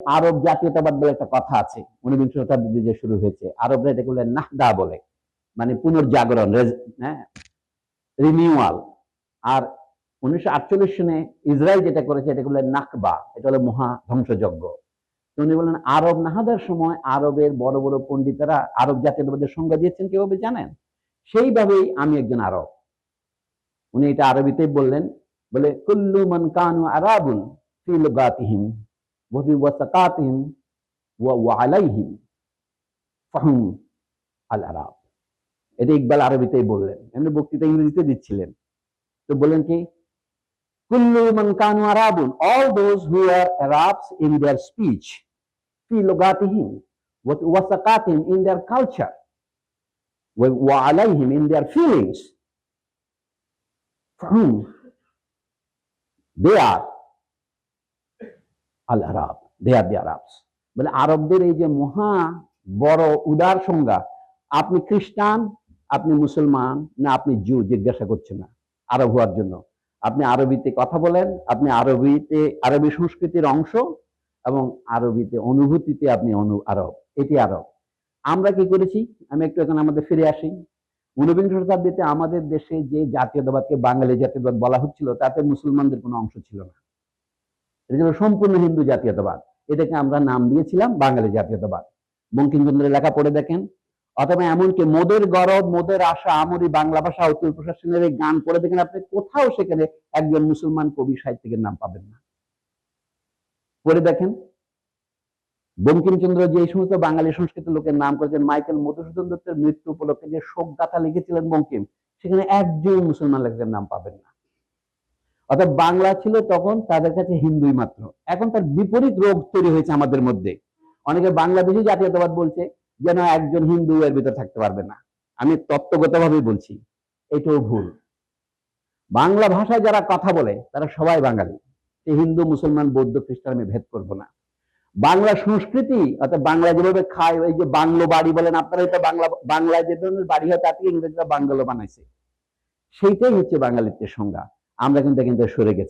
আরব জাতীয়তাবাদ বলে একটা কথা আছে। ঊনবিংশ শতাব্দীতে যে শুরু হয়েছে, আরবরা এটাকে বলে নাহদা বলে। মানে পুনর্জাগরণ রিনিউয়াল আর উনিশশো আটচল্লিশ সনে ইসরায়েল যেটা করেছে, এটাকে বলে নাকবা, এটা হলো মহা ধ্বংসযজ্ঞ। উনি বলেন, আরব নাহাদার সময় আরবের বড় বড় পণ্ডিতেরা আরব জাতীয়তাবাদের সংজ্ঞা দিয়েছেন, কীভাবে জানেন? সেইভাবেই আমি একজন আরব। উনি এটা আরবিতে বললেন, বলে, কুল্লু মান কানু আরাবুন ওয়াসাকাতিহিম ওয়া ওয়া ফাহুম আল এটা ইকবাল আরবিতেই বললেন। এমনি বক্তৃতা ইংরেজিতে দিচ্ছিলেন। তো বললেন কি? কুল্লু মান আরাবুন all those who are Arabs in their speech ফি লুগাতিহিম ওয়া ওয়াসাকাতিহিম ইন দেয়ার কালচার ওয়া in their feelings they are আল আরব দে আর দি আরবস বলে আরবদের এই যে মহা বড় উদার সংজ্ঞা, আপনি খ্রিস্টান, আপনি মুসলমান, না আপনি জু জিজ্ঞাসা করছেন না, আরব হওয়ার জন্য। আপনি আরবিতে কথা বলেন, আপনি আরবিতে, আরবি সংস্কৃতির অংশ এবং আরবিতে অনুভূতিতে আপনি অনু, আরব, এটি আরব। আমরা কি করেছি? আমি একটু এখন আমাদের ফিরে আসি। ঊনবিংশ শতাব্দীতে আমাদের দেশে যে জাতীয়তাবাদকে বাঙালি জাতীয়তাবাদ বলা হচ্ছিল, তাতে মুসলমানদের কোনো অংশ ছিল না। এটা ছিল সম্পূর্ণ হিন্দু জাতীয়তাবাদ। এটাকে আমরা নাম দিয়েছিলাম বাঙালি জাতীয়তাবাদ। বঙ্কিমচন্দ্রের লেখা পড়ে দেখেন। অথবা এমনকি মোদের গরব, মোদের আশা, আমরি বাংলা ভাষা উত্তর প্রশাসনের এই গান পড়ে দেখেন আপনি কোথাও সেখানে একজন মুসলমান কবি সাহিত্যিকের নাম পাবেন না। পড়ে দেখেন। বঙ্কিমচন্দ্র যে সমস্ত বাঙালি সংস্কৃতির লোকের নাম করেছেন, মাইকেল মধুসূদন দত্তের মৃত্যু উপলক্ষে যে শোক গাথা লিখেছিলেন বঙ্কিম, সেখানে একজন মুসলমান লেখকের নাম পাবেন না। অর্থাৎ বাংলা ছিল তখন তাদের কাছে হিন্দুই মাত্র। এখন তার বিপরীত রোগ তৈরি হয়েছে আমাদের মধ্যে। অনেকে বাংলাদেশি জাতীয়তাবাদ বলছে যেন একজন হিন্দু এর ভিতরে থাকতে পারবে না। আমি তত্ত্বগতভাবেই বলছি, এটাও ভুল। বাংলা ভাষায় যারা কথা বলে, তারা সবাই বাঙালি। সে হিন্দু, মুসলমান, বৌদ্ধ, খ্রিস্টান আমি ভেদ করব না। বাংলা সংস্কৃতি, অর্থাৎ বাংলা যেভাবে খায়, এই যে বাংলো বাড়ি বলেন, আপনারা এটা বাংলা, বাংলায় যে ধরনের বাড়ি হয় তাকে ইংরেজরা বাংলো বানাইছে। সেইটাই হচ্ছে বাঙালিত্বের সংজ্ঞা। আমরা কিন্তু কিন্তু সরে গেছি।